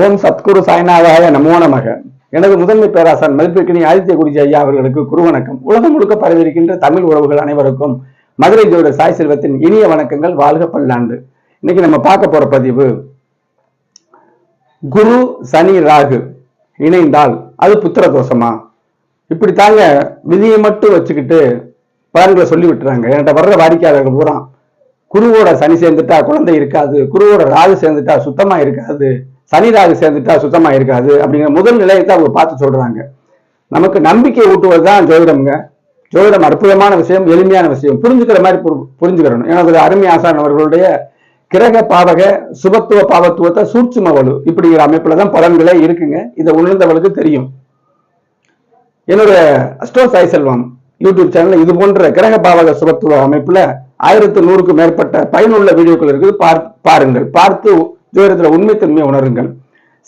ஓம் சத்குரு சாய்நாதாய நமோ நமக. எனது முதன்மை பேராசன் மதிப்பிற்கினி ஆதித்ய குருஜி ஐயா அவர்களுக்கு குருவணக்கம். உலகம் முழுக்க பரவியிருக்கின்ற தமிழ் உறவுகள் அனைவருக்கும் மதுரை ஜோட சாய் செல்வத்தின் இனிய வணக்கங்கள் வாழ்க பல்லாண்டு. இன்னைக்கு நம்ம பார்க்க போற பதிவு குரு சனி ராகு இணைந்தால் அது புத்திர தோஷமா? இப்படி தாங்க விதியை மட்டும் வச்சுக்கிட்டு பலன்களை சொல்லி விட்டுறாங்க. என்கிட்ட வர்ற வாடிக்கையாளர்கள் பூரா குருவோட சனி சேர்ந்துட்டா குழந்தை இருக்காது குருவோட ராகு சேர்ந்துட்டா சுத்தமா இருக்காது சனி ராகு சேர்ந்துட்டா சுத்தமா இருக்காது அப்படிங்கிற முதல் நிலையத்தை அவங்க பார்த்து சொல்றாங்க. நமக்கு நம்பிக்கை ஊட்டுவது தான் ஜோதிடம்ங்க. ஜோதிடம் அற்புதமான விஷயம் எளிமையான விஷயம். புரிஞ்சுக்கிற மாதிரி புரி- புரிஞ்சுக்கிறணும். எனது அருமை ஆசான் அவர்களுடைய கிரக பாவக சுபத்துவ பாவத்துவத்தை சூட்சும வலு இப்படிங்கிற அமைப்புல தான் பலன்களே இருக்குங்க. இதை உணர்ந்தவளுக்கு தெரியும். என்னோட astro Sai Selvam YouTube channel இது போன்ற கிரக பாவக சுபத்துவ அமைப்புல ஆயிரத்து நூறுக்கு மேற்பட்ட பயனுள்ள வீடியோக்கள் இருக்குது. பார்- பாருங்கள். பார்த்து ஜோதிடத்துல உண்மைத்தன்மையை உணருங்கள்.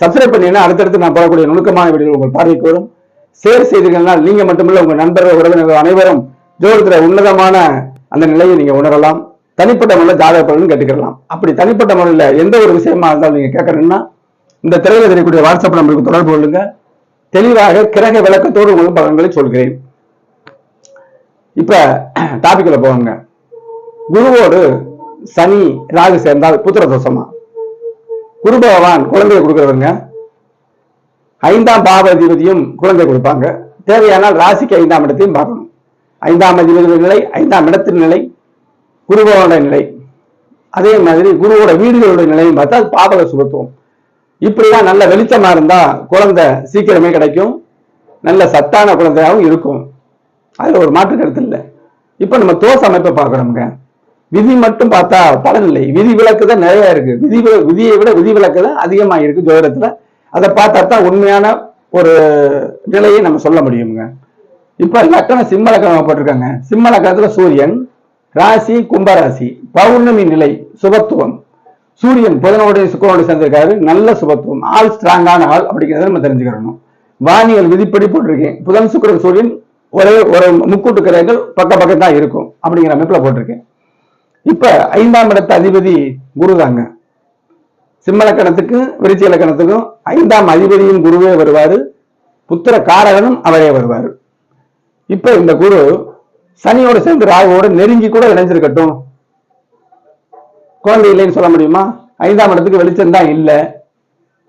சப்ஸ்கிரைப் பண்ணீங்கன்னா அடுத்தடுத்து நான் போடக்கூடிய நுணுக்கமான வீடியோ உங்கள் பார்வைக்கு வரும். ஷேர் செய்தீர்கள்னால் நீங்க மட்டுமல்ல உங்க நண்பர்கள் உறவினர்கள் அனைவரும் ஜோதிடத்துல உன்னதமான அந்த நிலையை நீங்க உணரலாம். தனிப்பட்ட முறையில் ஜாதக பலன் கேட்டுக்கலாம் அப்படி தனிப்பட்ட முறையில் எந்த ஒரு விஷயமா இருந்தாலும் நீங்க கேட்கறீங்கன்னா இந்த திரையில தெரியக்கூடிய வாட்ஸ்அப் நம்பருக்கு தொடர்பு கொள்ளுங்க. தெளிவாக கிரக விளக்கத்தோடு உங்களுக்கு பலன்களை சொல்கிறேன். இப்ப டாபிக்ல போவாங்க. குருவோடு சனி ராகு சேர்ந்தால் புத்திர தோஷமா? குருபகவான் குழந்தையை கொடுக்குறவங்க ஐந்தாம் பாவ அதிபதியும் குழந்தை கொடுப்பாங்க. தேவையானால் ராசிக்கு ஐந்தாம் இடத்தையும் பார்க்கணும். ஐந்தாம் அதிபதி நிலை ஐந்தாம் இடத்தின் நிலை குருபவனுடைய நிலை. அதே மாதிரி குருவோட வீடுகளுடைய நிலையும் பார்த்தா அது பாவக சுபத்துவம். இப்படிலாம் நல்ல வெளிச்சமா இருந்தா குழந்தை சீக்கிரமே கிடைக்கும். நல்ல சத்தான குழந்தையாகவும் இருக்கும். அதுல ஒரு மாற்று கருத்து இல்லை. இப்ப நம்ம தோசை அமைப்பை பார்க்கணுங்க விதி மட்டும் பார்த்தா பலன் இல்லை. விதி விலக்கு தான் நிறைய இருக்கு. விதி விதியை விட விதி விலக்கு தான் அதிகமாக இருக்கு ஜோதிடத்துல. அதை பார்த்தா தான் உண்மையான ஒரு நிலையை நம்ம சொல்ல முடியுங்க. இப்ப லக்கணம் சிம்ம லக்கணம் போட்டிருக்காங்க. சிம்ம லக்கணத்துல சூரியன் ராசி கும்பராசி. பௌர்ணமி நிலை சுபத்துவம். சூரியன் புதனோடைய சுக்கரனோடு சேர்ந்திருக்காரு. நல்ல சுபத்துவம். ஆள் ஸ்ட்ராங்கான ஆள் அப்படிங்கிறத நம்ம தெரிஞ்சுக்கிறணும். வானியல் விதிப்படி போட்டிருக்கேன். புதன் சுக்கிரன் சூரியன் ஒரே ஒரு முக்கூட்டு கிரகங்கள் பக்க பக்கம் தான் இருக்கும் அப்படிங்கிற அமைப்புல போட்டிருக்கேன். இப்ப ஐந்தாம் இடத்து அதிபதி குரு தாங்க சிம்மலக்கணத்துக்கும் விருச்சி இலக்கணத்துக்கும் ஐந்தாம் அதிபதியும் குருவே வருவாரு. புத்திர காரகனும் அவரே வருவாரு. இப்ப இந்த குரு சனியோட சேர்ந்து ராகுவோட நெருங்கி கூட இணைஞ்சிருக்கட்டும். குழந்தை இல்லைன்னு சொல்ல முடியுமா? ஐந்தாம் இடத்துக்கு வெளிச்சம் தான் இல்லை.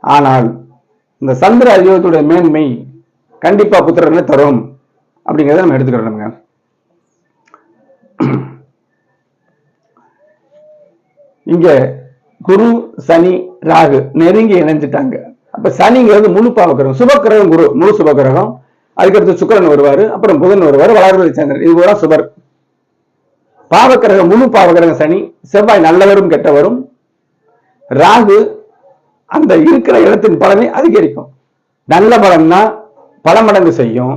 ஆனால் இந்த சந்திர அதிபத்துடைய மேன்மை கண்டிப்பா புத்திரர்களை தரும். அப்படிங்கிறத நம்ம எடுத்துக்கிறோம்ங்க இங்க குரு சனி ராகு நெருங்கி இணைஞ்சிட்டாங்க. அப்ப சனிங்கிறது முழு பாவகிரகம் சுபக்கிரகம் குரு முழு சுபக்கிரகம். அதுக்கடுத்து சுக்கிரன் வருவாரு அப்புறம் புதன் வருவாரு வளர்வதி சந்திரன் இது பூரா சுபர். பாவக்கிரகம் முழு பாவக்கிரகம் சனி. செவ்வாய் நல்லவரும் கெட்டவரும். ராகு அந்த இருக்கிற இடத்தின் பலனை அதிகரிக்கும். நல்ல பலம்னா பல மடங்கு செய்யும்.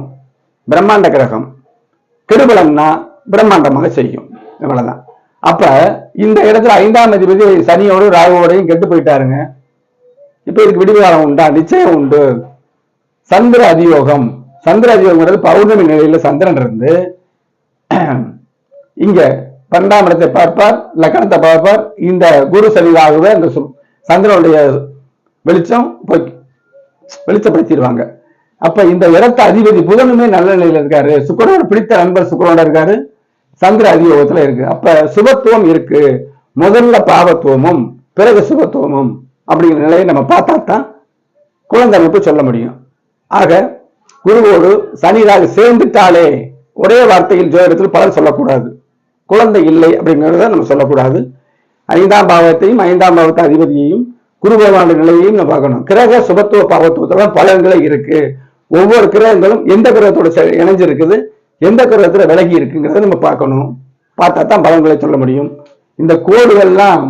பிரம்மாண்ட கிரகம். கெடுபலம்னா பிரம்மாண்டமாக செய்யும். இவ்வளவுதான் அப்ப இந்த இடத்துல ஐந்தாம் அதிபதி சனியோடு ராகுவோடையும் கெட்டு போயிட்டாருங்க. இப்ப இதுக்கு விடிவு உண்டா? நிச்சயம் உண்டு. சந்திர அதியோகம். சந்திர அதியோகம்ன்றது பௌர்ணமி நிலையில சந்திரன் இருந்து இங்க பன்னெண்டாம் இடத்தை பார்ப்பார் லக்கணத்தை பார்ப்பார். இந்த குரு சரிவாகவே அந்த சு- சந்திரனுடைய வெளிச்சம் போய் வெளிச்சப்படுத்திடுவாங்க. அப்ப இந்த இடத்த அதிபதி புதனுமே நல்ல நிலையில இருக்காரு. சுக்கரோட பிடித்த நண்பர் சுக்கரோட இருக்காரு. சந்திர அதியோகத்துல இருக்கு. அப்ப சுபத்துவம் இருக்கு. முதல்ல பாவத்துவமும் பிறகு சுபத்துவமும் அப்படிங்கிற நிலையை நம்ம பார்த்தா தான் குழந்தை அமைப்பு சொல்ல முடியும். ஆக குருவோடு சனிராக சேர்ந்துட்டாலே ஒரே வார்த்தையில் ஜோதிடத்தில் பலன் சொல்லக்கூடாது. குழந்தை இல்லை அப்படிங்கிறத நம்ம சொல்லக்கூடாது. ஐந்தாம் பாவத்தையும் ஐந்தாம் பாவத்தை அதிபதியையும் குரு பகவானுடைய நிலையையும் நம்ம பார்க்கணும். கிரக சுபத்துவ பாவத்துவத்தோட பலன்களை இருக்கு. ஒவ்வொரு கிரகங்களும் எந்த கிரகத்தோட இணைஞ்சிருக்குது? எந்த கிரகத்துல விலகி இருக்குங்கிறத நம்ம பார்க்கணும். பார்த்தா தான் பலன்களை சொல்ல முடியும். இந்த கோடுகள்லாம்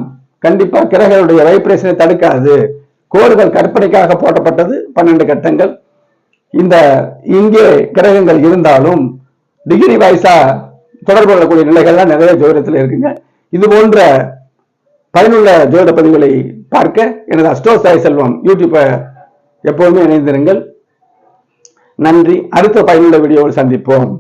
கண்டிப்பா கிரகங்களுடைய வைப்ரேஷனை தடுக்காது. கோடுகள் கற்பனைக்காக போட்டப்பட்டது பன்னெண்டு கட்டங்கள். இந்த இங்கே கிரகங்கள் இருந்தாலும் டிகிரி வாய்ஸா தொடர்பு கொள்ளக்கூடிய நிலைகள்லாம் நிறைய ஜோதிடத்தில் இருக்குங்க. இது போன்ற பயனுள்ள ஜோதிட பதிவுகளை பார்க்க எனது அஸ்டோ சாய் செல்வம் யூடியூப்பை எப்போதுமே இணைந்திருங்கள். நன்றி. அடுத்த பயனுள்ள வீடியோவில் சந்திப்போம்.